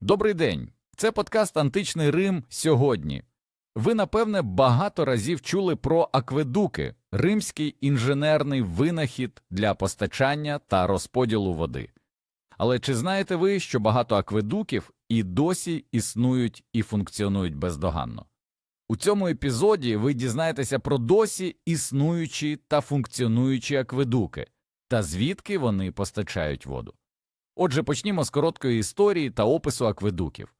Добрий день. Це подкаст Античний Рим сьогодні. Ви, напевне, багато разів чули про акведуки римський інженерний винахід для постачання та розподілу води. Але чи знаєте ви, що багато акведуків і досі існують і функціонують бездоганно? У цьому епізоді ви дізнаєтеся про досі існуючі та функціонуючі акведуки та звідки вони постачають воду. Отже, почнімо з короткої історії та опису акведуків.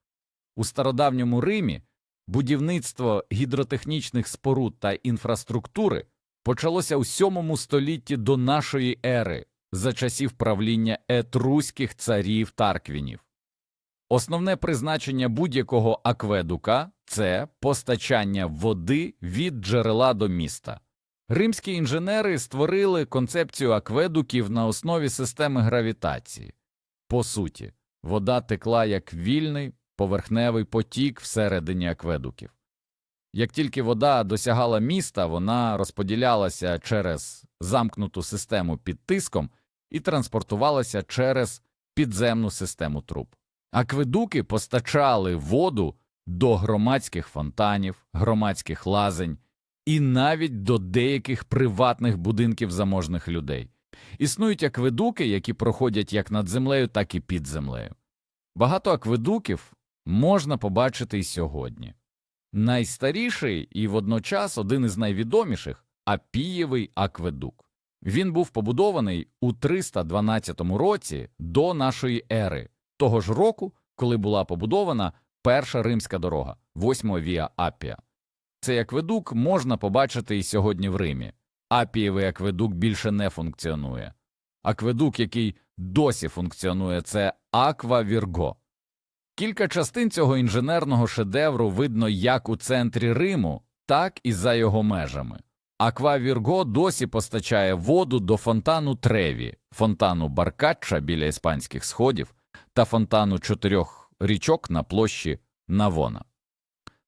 У стародавньому Римі будівництво гідротехнічних споруд та інфраструктури почалося у VII столітті до нашої ери за часів правління етруських царів Тарквінів. Основне призначення будь-якого акведука це постачання води від джерела до міста. Римські інженери створили концепцію акведуків на основі системи гравітації. По суті, вода текла як вільний поверхневий потік всередині акведуків. Як тільки вода досягала міста, вона розподілялася через замкнуту систему під тиском і транспортувалася через підземну систему труб. Акведуки постачали воду до громадських фонтанів, громадських лазень і навіть до деяких приватних будинків заможних людей. Існують акведуки, які проходять як над землею, так і під землею. Багато акведуків можна побачити й сьогодні. Найстаріший і водночас один із найвідоміших Апієвий акведук. Він був побудований у 312 році до нашої ери, того ж року, коли була побудована перша римська дорога, 8 Віа Апія. Цей акведук можна побачити і сьогодні в Римі. Апієвий акведук більше не функціонує. Акведук, який досі функціонує, це Аква Вірго. Кілька частин цього інженерного шедевру видно як у центрі Риму, так і за його межами. Аква Вірго досі постачає воду до фонтану Треві, фонтану Баркачча біля іспанських сходів та фонтану чотирьох річок на площі Навона.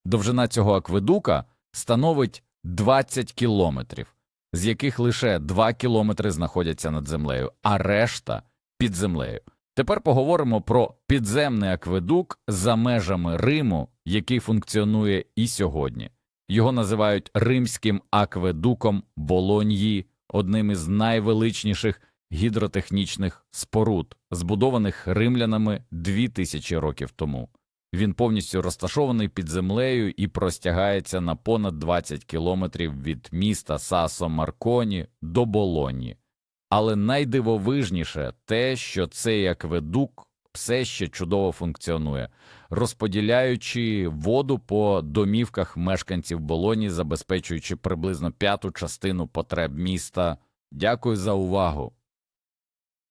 Довжина цього акведука становить 20 кілометрів, з яких лише 2 кілометри знаходяться над землею, а решта під землею. Тепер поговоримо про підземний акведук за межами Риму, який функціонує і сьогодні. Його називають римським акведуком Болоньї, одним із найвеличніших гідротехнічних споруд, збудованих римлянами дві тисячі років тому. Він повністю розташований під землею і простягається на понад 20 кілометрів від міста Сасо Марконі до Болоні. Але найдивовижніше те, що цей акведук все ще чудово функціонує, розподіляючи воду по домівках мешканців Болоні, забезпечуючи приблизно п'яту частину потреб міста. Дякую за увагу.